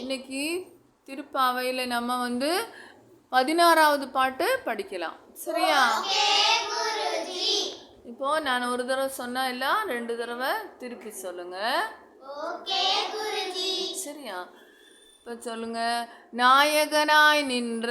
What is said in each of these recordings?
இன்னைக்கு திருப்பாவையில் நம்ம வந்து பதினாறாவது பாட்டு படிக்கலாம். சரியா? இப்போ நான் ஒரு தடவை சொன்னா எல்லாம் ரெண்டு தடவை திருப்பி சொல்லுங்க. சரியா? இப்போ சொல்லுங்க. நாயகனாய் நின்ற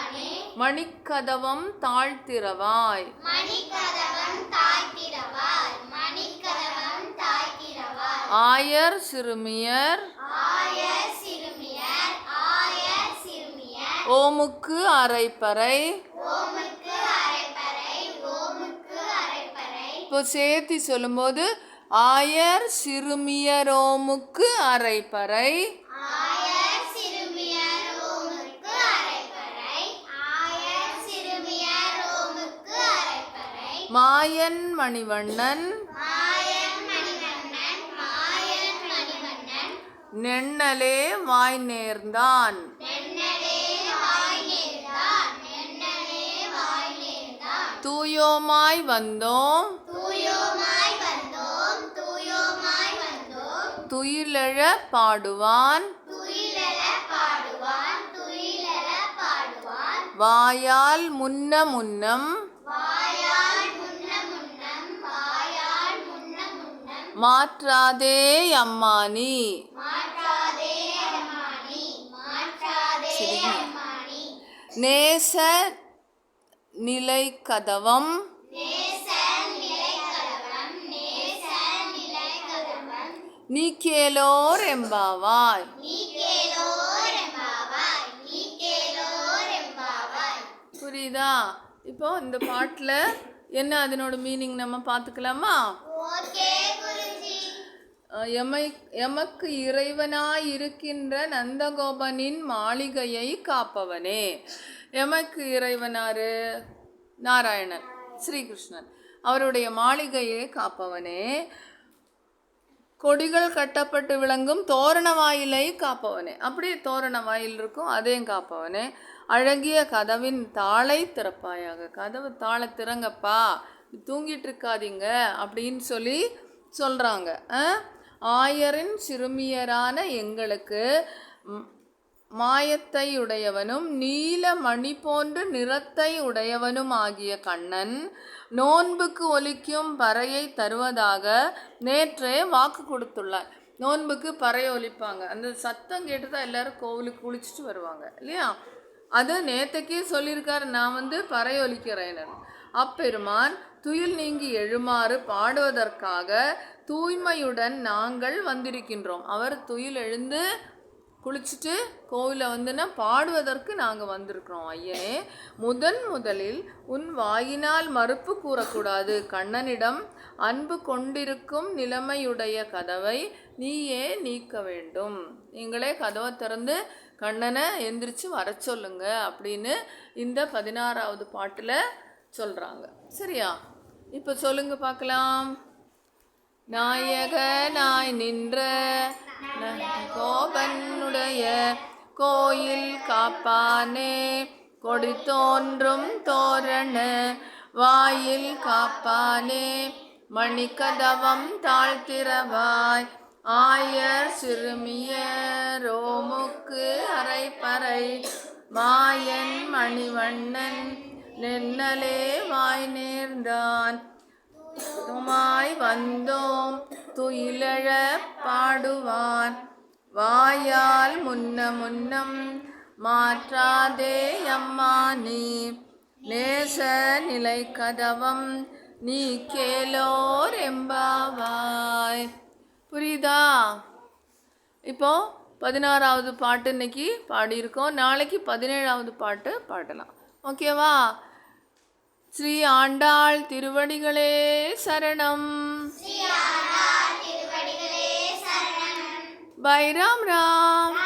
மணிக்கதவம் தாழ்த்திரவாய் ஆயர் சிறுமியர். ஓமுக்கு அரைப்பறை. இப்போ சேர்த்தி சொல்லும்போது ஆயர் சிறுமியர் ஓமுக்கு அரைப்பறை. மாயன் மணிவண்ணன். நெண்ணலே வாய் நேர்ந்தான். தூயோமாய் வந்தோம். துயிலெழ பாடுவான். வாயால் முன்ன முன்னம். மாற்றாதே அம்மானி நேச நிலை கதவம் நீ கேளோர் எம்பாவாய். புரியுதா? இப்போ இந்த பாட்டில் என்ன அதனோட மீனிங் நம்ம பார்த்துக்கலாமா எமை எமக்கு இறைவனாய் இருக்கின்ற நந்தகோபனின் மாளிகையை காப்பவனே. எமக்கு இறைவனாரு நாராயணன் ஸ்ரீகிருஷ்ணன். அவருடைய மாளிகையை காப்பவனே. கொடிகள் கட்டப்பட்டு விளங்கும் தோரண வாயிலை காப்பவனே. அப்படியே தோரண வாயில் இருக்கும் அதையும் காப்பவனே. அழகிய கதவின் தாளை திறப்பாயாக. கதவு தாளை திறங்கப்பா தூங்கிட்டு இருக்காதீங்க அப்படின்னு சொல்லி சொல்கிறாங்க ஆயரின் சிறுமியரான எங்களுக்கு மாயத்தை உடையவனும் நீல மணி போன்று நிறத்தை உடையவனும் ஆகிய கண்ணன் நோன்புக்கு ஒலிக்கும் பறையை தருவதாக நேற்றே வாக்கு கொடுத்துள்ளார். நோன்புக்கு பறையை ஒலிப்பாங்க. அந்த சத்தம் கேட்டு தான் எல்லாரும் கோவிலுக்கு குளிச்சுட்டு வருவாங்க இல்லையா? அது நேற்றுக்கே சொல்லியிருக்காரு நான் வந்து பறை ஒலிக்கிறேன். அப்பெருமான் துயில் நீங்கி எழுமாறு பாடுவதற்காக தூய்மையுடன் நாங்கள் வந்திருக்கின்றோம். அவர் துயில் எழுந்து குளிச்சுட்டு கோவிலில் வந்துன்னா பாடுவதற்கு நாங்கள் வந்திருக்கிறோம். ஐயனே முதன் முதலில் உன் வாயினால் மறுப்பு கூறக்கூடாது. கண்ணனிடம் அன்பு கொண்டிருக்கும் நிலைமையுடைய கதவை நீயே நீக்க வேண்டும். நீங்களே கதவை திறந்து கண்ணனை எந்திரிச்சு வர சொல்லுங்க அப்படின்னு இந்த பதினாறாவது பாட்டில் சொல்கிறாங்க சரியா? இப்போ சொல்லுங்க பார்க்கலாம். நாயகனாய் நின்ற கோபனுடைய கோயில் காப்பானே. கொடி தோன்றும் தோரண வாயில் காப்பானே. மணிக்கதவம் தாழ்த்திரவாய் ஆயர் சிறுமிய ரோமுக்கு அரைப்பறை. மாயன் மணிவண்ணன் நென்னலே வாய் நேர்ந்தான். துமாய் வந்தோம் துயிலழ பாடுவான். வாயால் முன்ன முன்னம் மாற்றாதே அம்மா நீ நேச நிலை கதவம் நீ கேலோர் எம்பாவாய். புரியுதா? இப்போ பதினாறாவது பாட்டு இன்னைக்கு பாடியிருக்கோம். நாளைக்கு பதினேழாவது பாட்டு பாடலாம். ஓகேவா? ஸ்ரீ ஆண்டாள் திருவடிகளே சரணம். பைராம் ராம்.